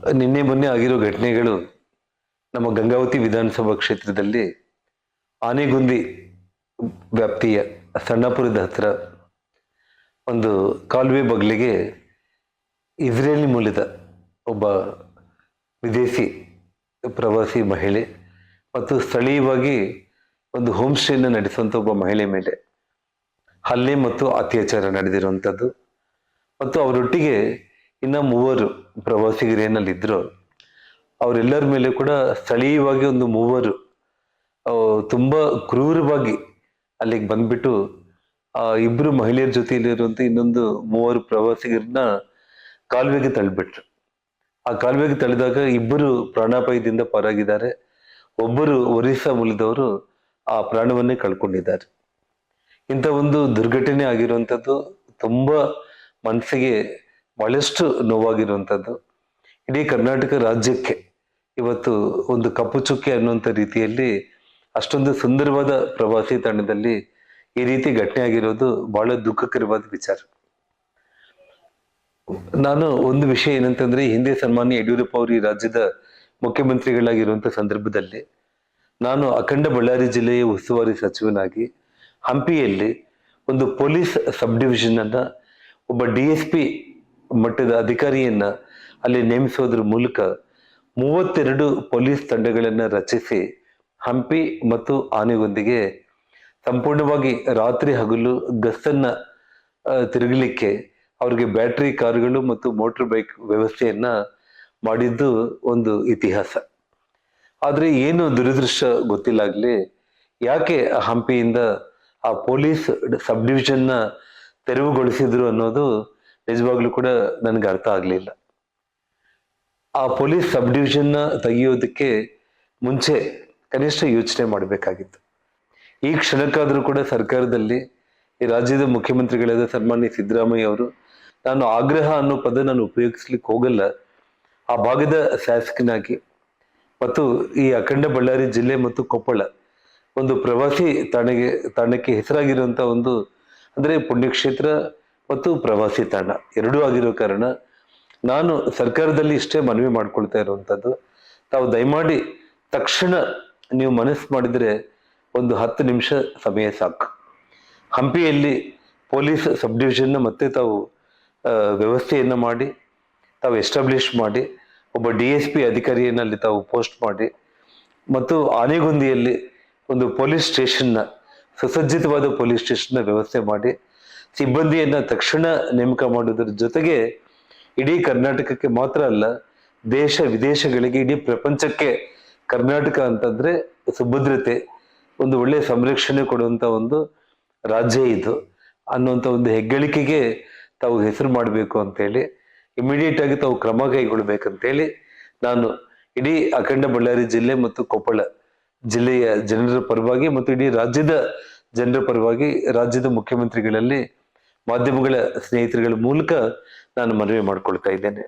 ನಿನ್ನೆ ಮೊನ್ನೆ ಆಗಿರೋ ಘಟನೆಗಳು ನಮ್ಮ ಗಂಗಾವತಿ ವಿಧಾನಸಭಾ ಕ್ಷೇತ್ರದಲ್ಲಿ ಆನೆಗುಂದಿ ವ್ಯಾಪ್ತಿಯ ಸಣ್ಣಪುರದ ಹತ್ತಿರ ಒಂದು ಕಾಲುವೆ ಬಗ್ಲಿಗೆ ಇಸ್ರೇಲಿ ಮೂಲದ ಒಬ್ಬ ವಿದೇಶಿ ಪ್ರವಾಸಿ ಮಹಿಳೆ ಮತ್ತು ಸ್ಥಳೀಯವಾಗಿ ಒಂದು ಹೋಮ್ ಸ್ಟೇನ ನಡೆಸುವಂಥ ಒಬ್ಬ ಮಹಿಳೆ ಮೇಲೆ ಹಲ್ಲೆ ಮತ್ತು ಅತ್ಯಾಚಾರ ನಡೆದಿರುವಂಥದ್ದು ಮತ್ತು ಅವರೊಟ್ಟಿಗೆ ಇನ್ನ ಮೂವರು ಪ್ರವಾಸಿಗರು ಏನಲ್ಲಿದ್ರು ಅವರೆಲ್ಲರ ಮೇಲೆ ಕೂಡ ಸ್ಥಳೀಯವಾಗಿ ಒಂದು ಮೂವರು ತುಂಬಾ ಕ್ರೂರವಾಗಿ ಅಲ್ಲಿಗೆ ಬಂದ್ಬಿಟ್ಟು, ಆ ಇಬ್ಬರು ಮಹಿಳೆಯರ ಜೊತೆಯಲ್ಲಿರುವಂಥ ಇನ್ನೊಂದು ಮೂವರು ಪ್ರವಾಸಿಗರನ್ನ ಕಾಲುವೆಗೆ ತಳ್ಳಿಬಿಟ್ರು. ಆ ಕಾಲುವೆಗೆ ತಳ್ಳಿದಾಗ ಇಬ್ಬರು ಪ್ರಾಣಾಪಾಯದಿಂದ ಪಾರಾಗಿದ್ದಾರೆ. ಒಬ್ಬರು ಒರಿಸ್ಸಾ ಮೂಲದವರು ಆ ಪ್ರಾಣವನ್ನೇ ಕಳ್ಕೊಂಡಿದ್ದಾರೆ. ಇಂಥ ಒಂದು ದುರ್ಘಟನೆ ಆಗಿರುವಂಥದ್ದು ತುಂಬ ಮನಸ್ಸಿಗೆ ಬಹಳಷ್ಟು ನೋವಾಗಿರುವಂಥದ್ದು. ಇಡೀ ಕರ್ನಾಟಕ ರಾಜ್ಯಕ್ಕೆ ಇವತ್ತು ಒಂದು ಕಪ್ಪು ಚುಕ್ಕೆ ಅನ್ನುವಂಥ ರೀತಿಯಲ್ಲಿ ಅಷ್ಟೊಂದು ಸುಂದರವಾದ ಪ್ರವಾಸಿ ತಾಣದಲ್ಲಿ ಈ ರೀತಿ ಘಟನೆ ಆಗಿರೋದು ಬಹಳ ದುಃಖಕರವಾದ ವಿಚಾರ. ನಾನು ಒಂದು ವಿಷಯ ಏನಂತಂದ್ರೆ, ಹಿಂದೆ ಸನ್ಮಾನ್ಯ ಯಡಿಯೂರಪ್ಪ ಅವರು ಈ ರಾಜ್ಯದ ಮುಖ್ಯಮಂತ್ರಿಗಳಾಗಿರುವಂತ ಸಂದರ್ಭದಲ್ಲಿ ನಾನು ಅಖಂಡ ಬಳ್ಳಾರಿ ಜಿಲ್ಲೆಯ ಉಸ್ತುವಾರಿ ಸಚಿವನಾಗಿ ಹಂಪಿಯಲ್ಲಿ ಒಂದು ಪೊಲೀಸ್ ಸಬ್ ಡಿವಿಷನ್ ಅನ್ನ ಒಬ್ಬ ಡಿ ಎಸ್ ಪಿ ಮಟ್ಟದ ಅಧಿಕಾರಿಯನ್ನ ಅಲ್ಲಿ ನೇಮಿಸೋದ್ರ ಮೂಲಕ ಮೂವತ್ತೆರಡು ಪೊಲೀಸ್ ತಂಡಗಳನ್ನು ರಚಿಸಿ ಹಂಪಿ ಮತ್ತು ಆನೆಗೊಂದಿಗೆ ಸಂಪೂರ್ಣವಾಗಿ ರಾತ್ರಿ ಹಗಲು ಗಸ್ತನ್ನ ತಿರುಗಲಿಕ್ಕೆ ಅವ್ರಿಗೆ ಬ್ಯಾಟ್ರಿ ಕಾರುಗಳು ಮತ್ತು ಮೋಟರ್ ಬೈಕ್ ವ್ಯವಸ್ಥೆಯನ್ನ ಮಾಡಿದ್ದು ಒಂದು ಇತಿಹಾಸ. ಆದರೆ ಏನು ದುರದೃಷ್ಟ ಗೊತ್ತಿಲ್ಲಾಗ್ಲಿ, ಯಾಕೆ ಹಂಪಿಯಿಂದ ಆ ಪೊಲೀಸ್ ಸಬ್ ಡಿವಿಷನ್ನ ತೆರವುಗೊಳಿಸಿದ್ರು ಅನ್ನೋದು ನಿಜವಾಗ್ಲೂ ಕೂಡ ನನಗೆ ಅರ್ಥ ಆಗ್ಲಿಲ್ಲ. ಆ ಪೊಲೀಸ್ ಸಬ್ ಡಿವಿಷನ್ನ ತೆಗೆಯೋದಕ್ಕೆ ಮುಂಚೆ ಕನಿಷ್ಠ ಯೋಚನೆ ಮಾಡಬೇಕಾಗಿತ್ತು. ಈ ಕ್ಷಣಕ್ಕಾದ್ರೂ ಕೂಡ ಸರ್ಕಾರದಲ್ಲಿ ಈ ರಾಜ್ಯದ ಮುಖ್ಯಮಂತ್ರಿಗಳಾದ ಸನ್ಮಾನ್ಯ ಸಿದ್ದರಾಮಯ್ಯ ಅವರು, ನಾನು ಆಗ್ರಹ ಅನ್ನೋ ಪದ ನಾನು ಉಪಯೋಗಿಸ್ಲಿಕ್ಕೆ ಹೋಗಲ್ಲ. ಆ ಭಾಗದ ಶಾಸಕನಾಗಿ ಮತ್ತು ಈ ಅಖಂಡ ಬಳ್ಳಾರಿ ಜಿಲ್ಲೆ ಮತ್ತು ಕೊಪ್ಪಳ ಒಂದು ಪ್ರವಾಸಿ ತಾಣಗೆ, ತಾಣಕ್ಕೆ ಹೆಸರಾಗಿರುವಂತ ಒಂದು, ಅಂದ್ರೆ ಪುಣ್ಯಕ್ಷೇತ್ರ ಮತ್ತು ಪ್ರವಾಸಿ ತಾಣ ಎರಡೂ ಆಗಿರೋ ಕಾರಣ ನಾನು ಸರ್ಕಾರದಲ್ಲಿ ಇಷ್ಟೇ ಮನವಿ ಮಾಡ್ಕೊಳ್ತಾ ಇರುವಂಥದ್ದು. ತಾವು ದಯಮಾಡಿ ತಕ್ಷಣ ನೀವು ಮನಸ್ಸು ಮಾಡಿದರೆ ಒಂದು ಹತ್ತು ನಿಮಿಷ ಸಮಯ ಸಾಕು. ಹಂಪಿಯಲ್ಲಿ ಪೊಲೀಸ್ ಸಬ್ ಡಿವಿಷನ್ನ ಮತ್ತೆ ತಾವು ವ್ಯವಸ್ಥೆಯನ್ನು ಮಾಡಿ, ತಾವು ಎಸ್ಟಾಬ್ಲಿಷ್ ಮಾಡಿ, ಒಬ್ಬ ಡಿ ಎಸ್ ಪಿ ಅಧಿಕಾರಿಯನ್ನಲ್ಲಿ ತಾವು ಪೋಸ್ಟ್ ಮಾಡಿ, ಮತ್ತು ಆನೆಗುಂದಿಯಲ್ಲಿ ಒಂದು ಪೊಲೀಸ್ ಸ್ಟೇಷನ್ನ, ಸುಸಜ್ಜಿತವಾದ ಪೊಲೀಸ್ ಸ್ಟೇಷನ್ನ ವ್ಯವಸ್ಥೆ ಮಾಡಿ ಸಿಬ್ಬಂದಿಯನ್ನ ತಕ್ಷಣ ನೇಮಕ ಮಾಡೋದ್ರ ಜೊತೆಗೆ ಇಡೀ ಕರ್ನಾಟಕಕ್ಕೆ ಮಾತ್ರ ಅಲ್ಲ, ದೇಶ ವಿದೇಶಗಳಿಗೆ, ಇಡೀ ಪ್ರಪಂಚಕ್ಕೆ ಕರ್ನಾಟಕ ಅಂತಂದ್ರೆ ಸುಭದ್ರತೆ, ಒಂದು ಒಳ್ಳೆ ಸಂರಕ್ಷಣೆ ಕೊಡುವಂತ ಒಂದು ರಾಜ್ಯ ಇದು ಅನ್ನುವಂಥ ಒಂದು ಹೆಗ್ಗಳಿಕೆಗೆ ತಾವು ಹೆಸರು ಮಾಡಬೇಕು ಅಂತೇಳಿ ಇಮಿಡಿಯೇಟ್ ಆಗಿ ತಾವು ಕ್ರಮ ಕೈಗೊಳ್ಬೇಕಂತೇಳಿ ನಾನು ಇಡೀ ಅಖಂಡ ಬಳ್ಳಾರಿ ಜಿಲ್ಲೆ ಮತ್ತು ಕೊಪ್ಪಳ ಜಿಲ್ಲೆಯ ಜನರ ಪರವಾಗಿ ಮತ್ತು ಇಡೀ ರಾಜ್ಯದ ಜನರ ಪರವಾಗಿ ರಾಜ್ಯದ ಮುಖ್ಯಮಂತ್ರಿಗಳಲ್ಲಿ ಮಾಧ್ಯಮಗಳ ಸ್ನೇಹಿತರುಗಳ ಮೂಲಕ ನಾನು ಮನವಿ ಮಾಡ್ಕೊಳ್ತಾ ಇದ್ದೇನೆ.